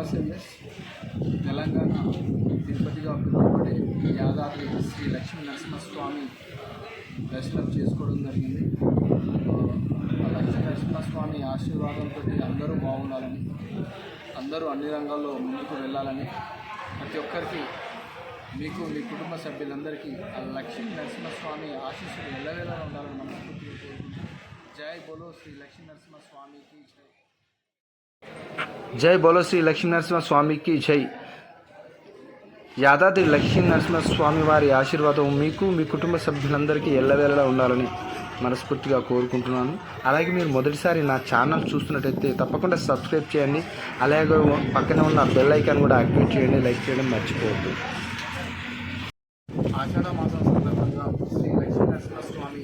నమస్తే తెలంగాణ తిరుపతిగా పిలువబడే యాదాద్రి శ్రీ లక్ష్మీ నరసింహస్వామి దర్శనం చేసుకోవడం జరిగింది. ఆ లక్ష్మీ నరసింహస్వామి ఆశీర్వాదంతో అందరూ బాగుండాలని అందరూ అన్ని రంగాల్లో ముందుకు వెళ్ళాలని ప్రతి ఒక్కరికి మీకు మీ కుటుంబ సభ్యులందరికీ ఆ లక్ష్మీ నరసింహస్వామి ఆశీస్సులు ఎల్లవేళ ఉండాలని మనస్ఫూర్తిగా కోరుకుంటున్నాం జై బోలో శ్రీ లక్ష్మీ నరసింహస్వామికి జై. జై బోలో శ్రీ లక్ష్మీనరసింహ స్వామికి జై యాదాద్రి లక్ష్మీనరసింహ స్వామి వారి ఆశీర్వాదం మీకు మీ కుటుంబ సభ్యులందరికీ ఎల్లవేళలా ఉండాలని మనస్ఫూర్తిగా కోరుకుంటున్నాను. అలాగే మీరు మొదటిసారి నా ఛానల్ చూస్తున్నట్టయితే తప్పకుండా సబ్స్క్రైబ్ చేయండి. అలాగే పక్కనే ఉన్న బెల్ ఐకాన్ కూడా యాక్టివేట్ చేయండి లైక్ చేయడం మర్చిపోవద్దు. ఆషాఢ మాసం సందర్భంగా శ్రీ లక్ష్మీనరసింహస్వామి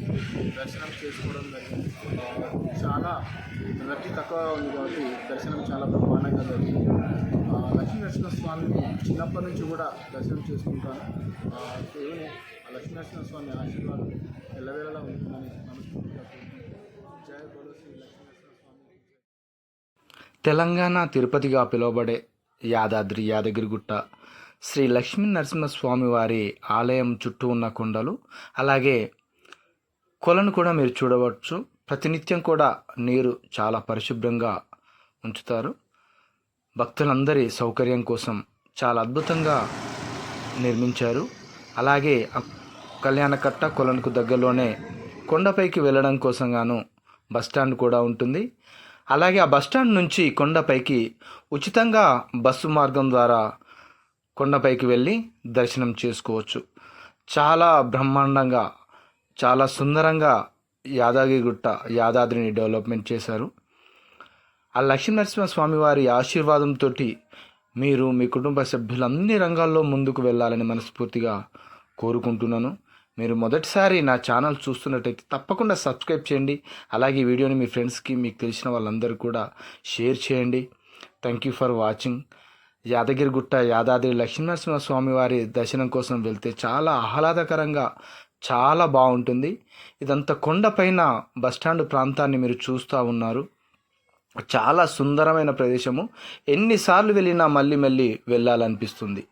దర్శనం చేసుకోవడం జరిగింది చాలా రద్దీ తక్కువ ఉంది కాబట్టి దర్శనం చాలా బ్రహ్మాండంగా జరిగింది ఆ, లక్ష్మీనరసింహస్వామిని చిన్నప్పటి నుంచి కూడా దర్శనం చేసుకుంటాను. ఆ, దేవుని ఆ లక్ష్మీనరసింహస్వామి ఆశీర్వాదం ఎల్లవేళలా ఉంటుందని మనస్ఫూర్తిగా జయ బోలో శ్రీ లక్ష్మీనరసింహస్వామి తెలంగాణ తిరుపతిగా పిలువబడే యాదాద్రి యాదగిరిగుట్ట శ్రీ లక్ష్మీ నరసింహస్వామి వారి ఆలయం చుట్టూ ఉన్న కొండలు అలాగే కొలను కూడా మీరు చూడవచ్చు. ప్రతినిత్యం కూడా నీరు చాలా పరిశుభ్రంగా ఉంచుతారు. భక్తులందరి సౌకర్యం కోసం చాలా అద్భుతంగా నిర్మించారు. అలాగే కళ్యాణకట్ట కొలనుకు దగ్గరలోనే కొండపైకి వెళ్ళడం కోసం గాను బస్టాండ్ కూడా ఉంటుంది. అలాగే ఆ బస్టాండ్ నుంచి కొండపైకి ఉచితంగా బస్సు మార్గం ద్వారా కొండపైకి వెళ్ళి దర్శనం చేసుకోవచ్చు. చాలా బ్రహ్మాండంగా చాలా సుందరంగా యాదగిరిగుట్ట యాదాద్రిని డెవలప్మెంట్ చేశారు. ఆ లక్ష్మీనరసింహ స్వామి వారి ఆశీర్వాదంతో మీరు మీ కుటుంబ సభ్యులు అన్ని రంగాల్లో ముందుకు వెళ్ళాలని మనస్ఫూర్తిగా కోరుకుంటున్నాను. మీరు మొదటిసారి నా ఛానల్ చూస్తున్నట్టయితే తప్పకుండా సబ్స్క్రైబ్ చేయండి. అలాగే ఈ వీడియోని మీ ఫ్రెండ్స్కి మీకు తెలిసిన వాళ్ళందరూ కూడా షేర్ చేయండి. Thank you for watching. Yadagirigutta Yadadri Lakshminarasimha Swamy వారి దర్శనం కోసం వెళ్తే చాలా ఆహ్లాదకరంగా చాలా బాగుంటుంది. ఇదంతా కొండపైన బస్టాండ్ ప్రాంతాన్ని మీరు చూస్తూ ఉన్నారు. చాలా సుందరమైన ప్రదేశము. ఎన్నిసార్లు వెళ్ళినా మళ్ళీ మళ్ళీ వెళ్ళాలనిపిస్తుంది.